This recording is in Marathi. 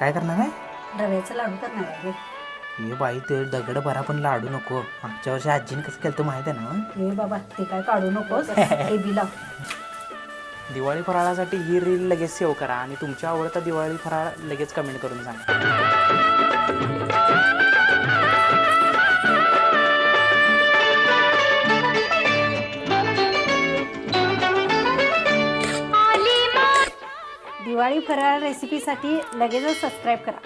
काय करणार आहे? रव्याचं लाडू करणार आहे. हे बाई ते दगड भरा पण लाडू नको. मागच्या वर्षी आजीने कसं केलं तर माहिती आहे ना हे बाबा ते काय काढू नकोस. हे बी लाव. दिवाळी फराळासाठी ही रील लगेच सेव्ह करा आणि तुमच्या आवडता दिवाळी फराळ लगेच कमेंट करून सांगा. दिवाळी फराळ रेसिपीसाठी लगेचच सबस्क्राईब करा.